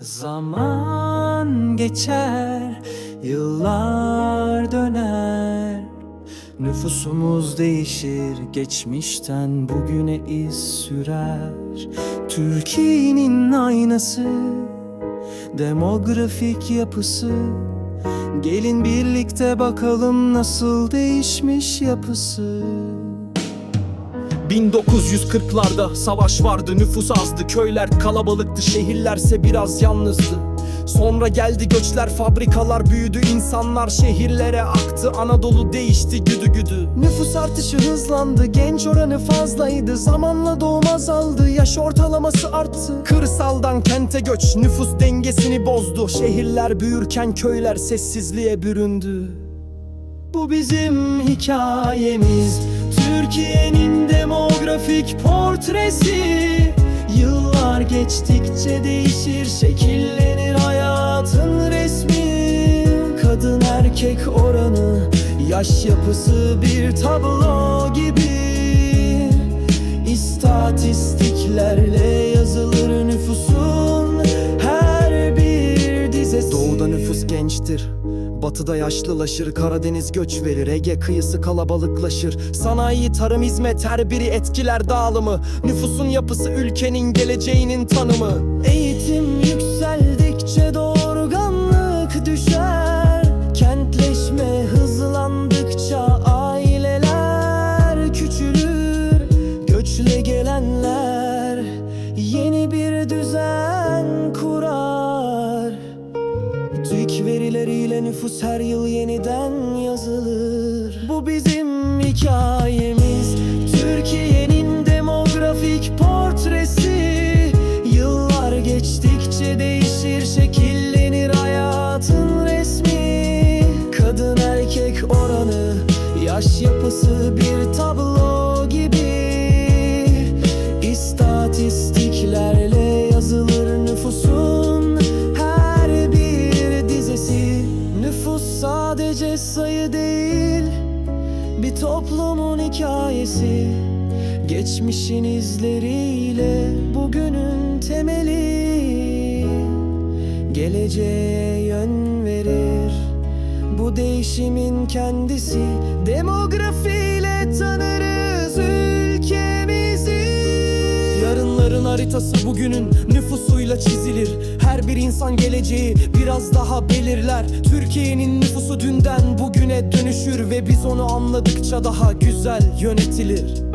Zaman geçer, yıllar döner. Nüfusumuz değişir, geçmişten bugüne iz sürer. Türkiye'nin aynası, demografik yapısı. Gelin birlikte bakalım nasıl değişmiş yapısı 1940'larda savaş vardı nüfus azdı. Köyler kalabalıktı şehirlerse biraz yalnızdı. Sonra geldi göçler fabrikalar büyüdü insanlar şehirlere aktı. Anadolu değişti güdü güdü. Nüfus artışı hızlandı, genç oranı fazlaydı. Zamanla doğum azaldı, yaş ortalaması arttı. Kırsaldan kente göç nüfus dengesini bozdu. Şehirler büyürken köyler sessizliğe büründü. Bu bizim hikayemiz. Türkiye'nin demografik portresi. Yıllar geçtikçe değişir Şekillenir hayatın resmi. Kadın erkek oranı Yaş yapısı bir tablo gibi. İstatistiklerle yazılır nüfusun Her bir dizesi. Doğuda nüfus gençtir Batıda yaşlılaşır Karadeniz göç verir Ege kıyısı kalabalıklaşır. Sanayi, tarım, hizmet her biri etkiler dağılımı. Nüfusun yapısı ülkenin geleceğinin tanımı. Eğitim yükseldikçe doğurganlık düşer. Kentleşme hızlandıkça aileler küçülür. Göçle gelenler yeni bir düzen nüfus her yıl yeniden yazılır. Bu bizim hikayemiz. Türkiye'nin demografik portresi. Yıllar geçtikçe değişir şekillenir hayatın resmi. Kadın erkek oranı yaş yapısı bir tablo gibi. İstatistiklerle sayı değil bir toplumun hikayesi. Geçmişin izleriyle bugünün temeli. Geleceğe yön verir Bu değişimin kendisi. Demografiyle tanırız ülkemizi. Yarınların haritası bugünün nüfusuyla çizilir her bir insan geleceği biraz daha belirler. Türkiye'nin nüfusu dünden bugüne dönüşür Ve biz onu anladıkça daha güzel yönetilir.